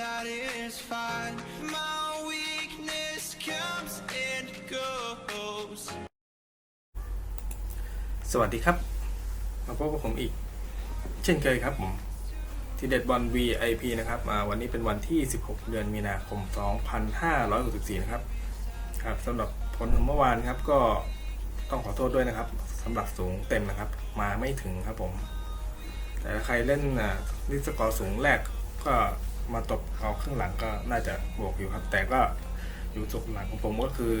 satisfied. My weakness comes and goes. สวัสดีครับ มาพบกับผมอีก เช่นเคยครับผมทีเด็ดบอล VIP นะครับวันนี้เป็นวันที่ 16 เดือนมีนาคม 2564 นะครับครับสำหรับผลของเมื่อวานครับก็ต้องขอโทษด้วยนะครับสำหรับสูงเต็มนะครับ มาไม่ถึงครับผม แต่ใครเล่นลิสกอร์สูงแรกก็ มาตบเอาข้างหลังก็น่าจะบวกอยู่ครับ แต่ก็อยู่สุกหลังของผมก็คือ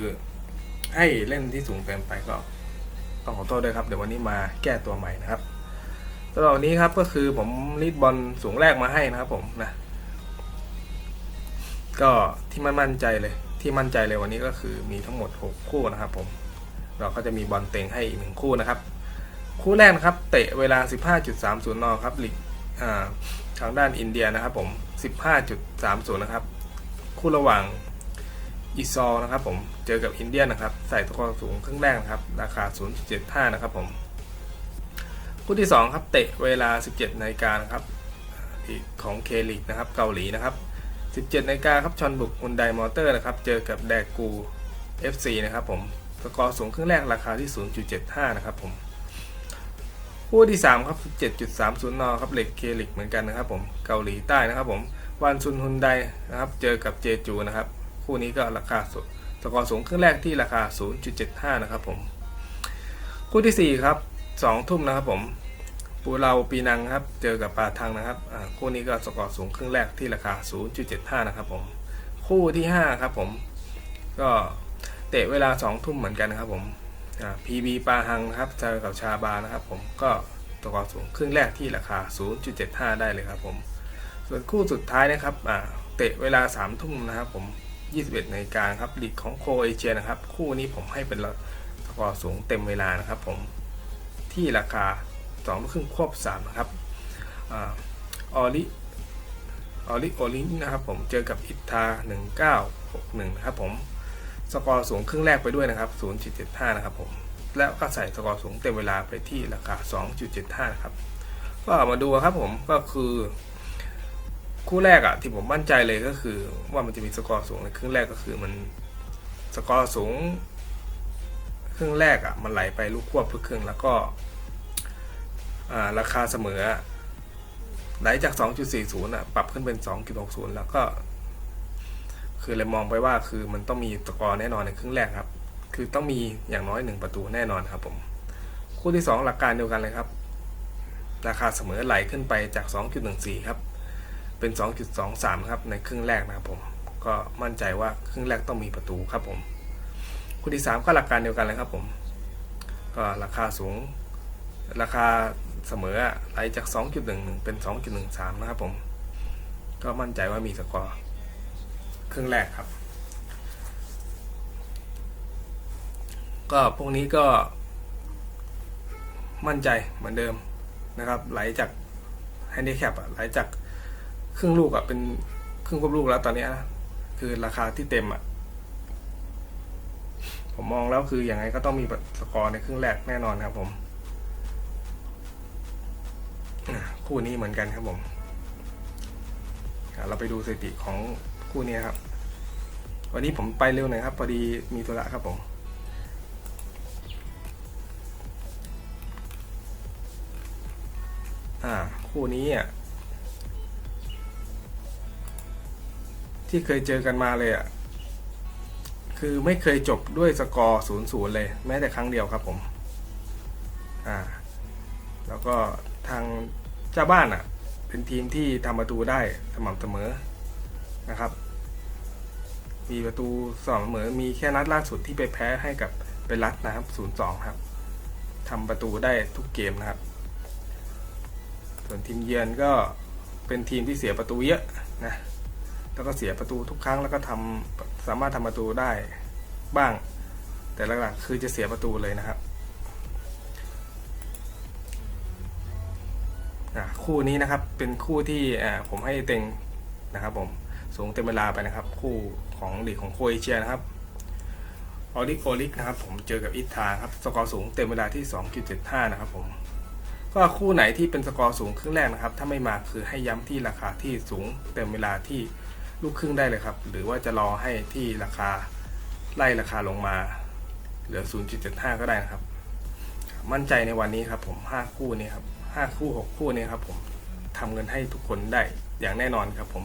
ให้เล่นที่สูงเกินไปก็ต้องขอโทษด้วยครับ เดี๋ยววันนี้มาแก้ตัวใหม่นะครับสำหรับวันนี้ครับก็คือผมรีดบอลสูงแรกมาให้นะครับผมนะก็ที่มันมั่นใจเลยที่มั่นใจเลยวันนี้ก็คือมีทั้งหมด 6 คู่นะครับ ผม เราก็จะมีบอลเต็งให้อีกหนึ่งคู่นะครับ คู่แรกนะครับ เตะเวลา 15.30นครับลีกทางด้านอินเดียนะครับผม 15.30 นะครับ คู่ระหว่างอีซอลนะครับผมเจอกับอินเดียนะครับ ใส่ตะกอสูงครึ่งแรกนะครับ ราคา 0.75 นะครับผม คู่ที่ 2 ครับ เตะเวลา 17นาฬิกานะครับอีกของเคลิกนะครับ เกาหลีนะครับ 17นาฬิกาครับชอนบุกอุนไดมอเตอร์นะครับ เจอกับแดกู FC นะครับผมสกอร์สูงครึ่งแรกราคาที่ 0.75 นะครับผม คู่ที่ 3 ครับ 17.30 น ครับเหล็กเคลิกเหมือนกันนะครับผมเกาหลีใต้นะครับผมวันซุนฮุนไดนะครับเจอกับเจจูนะครับ คู่นี้ก็ราคาสสกอร์สูงครึ่งแรกที่ราคา 0.75 นะครับผม คู่ที่ 4 ครับ 2 ทุ่มนะครับผมปูเราปีนังครับเจอกับปาทังนะครับคู่นี้ก็สกอร์สูงครึ่งแรกที่ราคา 0.75 นะครับผม คู่ที่ 5 ครับผม ก็เตะเวลา 2 ทุ่มเหมือนกันนะครับผม อ่า PB ปาฮังครับเจอกับชาบานะครับ ผมก็สกอร์สูงครึ่งแรกที่ราคา 0.75 ได้เลยครับ ผม ส่วนคู่สุดท้ายนะครับเตะเวลา3ทุ่มนะครับ ผม 21 ในกาครับลีกของโคเอเชียนะครับ คู่นี้ผมให้เป็นสกอร์สูงเต็มเวลานะครับ ผมที่ราคา2ครึ่งควบ3นะครับออริออริโอลินนะครับ ผมเจอกับอิตา1961นะครับผม สกอร์สูงครึ่งแรกไปด้วยนะครับ 0.75 นะครับผม แล้วก็ใส่สกอร์สูงเต็มเวลาไปที่ราคา 2.75 นะครับ ก็มาดูครับผม ก็คือ คู่แรกอะที่ผมมั่นใจเลยก็คือ ว่ามันจะมีสกอร์สูงในครึ่งแรกก็คือมันสกอร์สูง ครึ่งแรกอะมันไหลไปลูกควบทุกครึ่งแล้วก็ราคาเสมอไหลจาก 2.40อะปรับขึ้นเป็น 2.60 แล้วก็ คือเลยมองไปว่าคือมันต้องมีสกอร์แน่นอนในครึ่งแรกครับ คือต้องมีอย่างน้อยหนึ่งประตูแน่นอนครับผมคู่ที่ 2 หลักการเดียวกันเลยครับ ราคาเสมอไหลขึ้นไปจาก 2.14 ครับ เป็น 2.23 ครับในครึ่งแรกนะครับผม ก็มั่นใจว่าครึ่งแรกต้องมีประตูครับผม คู่ที่ 3 ก็หลักการเดียวกันเลยครับผม ก็ราคาสูง ราคาเสมอไหลจาก 2.11 เป็น 2.13 นะครับผม ก็มั่นใจว่ามีสกอร์ ครึ่งแรกครับ ก็พวกนี้ก็ มั่นใจเหมือนเดิมนะครับ ไหลจากแฮนดิแคปไหลจากครึ่งลูกอะเป็นครึ่งควบลูกแล้วตอนนี้นะคือราคาที่เต็มอะผมมองแล้วคืออย่างไงก็ต้องมีสกอร์ในครึ่งแรกแน่นอนครับผมคู่นี้เหมือนกันครับผม เราไปดูสถิติของ คู่นี้ครับ วันนี้ผมไปเร็วหน่อยครับพอดีมีธุระครับผมอ่าคู่นี้อะที่เคยเจอกันมาเลยอะคือไม่เคยจบด้วยสกอร์ศูนย์ศูนย์เลย แม้แต่ครั้งเดียวครับผมอ่าแล้วก็ทางเจ้าบ้านอะ เป็นทีมที่ทำประตูได้สม่ำเสมอ นะครับ มีประตูสม่ำเสมอมีแค่นัดล่าสุดที่ไปแพ้ให้กับเป็นรัฐนะครับศูนย์สองครับทำประตูได้ทุกเกมนะครับ ส่วนทีมเยือนก็เป็นทีมที่เสียประตูเยอะนะแล้วก็เสียประตูทุกครั้งแล้วก็ทำสามารถทำประตูได้บ้าง แต่หลักๆคือจะเสียประตูเลยนะครับคู่นี้นะครับเป็นคู่ที่ผมให้เต็งนะครับผม สูงเต็มเวลาไปนะครับ คู่ของลีกของโคเอเชียนะครับออริโอลิกนะครับผมเจอกับอิทาครับสกอร์สูงเต็มเวลาที่ 2.75 นะครับผมก็คู่ไหนที่เป็นสกอร์สูงครึ่งแรกนะครับ ถ้าไม่มาคือให้ย้ำที่ราคาที่สูงเต็มเวลาที่ลูกครึ่งได้เลยครับ หรือว่าจะรอให้ที่ราคาไล่ราคาลงมาเหลือ 0.75 ก็ได้นะครับ มั่นใจในวันนี้ครับผม 5 คู่นี้ครับ 5 คู่ 6 คู่นี้ครับผมทำเงินให้ทุกคนได้อย่างแน่นอนครับผม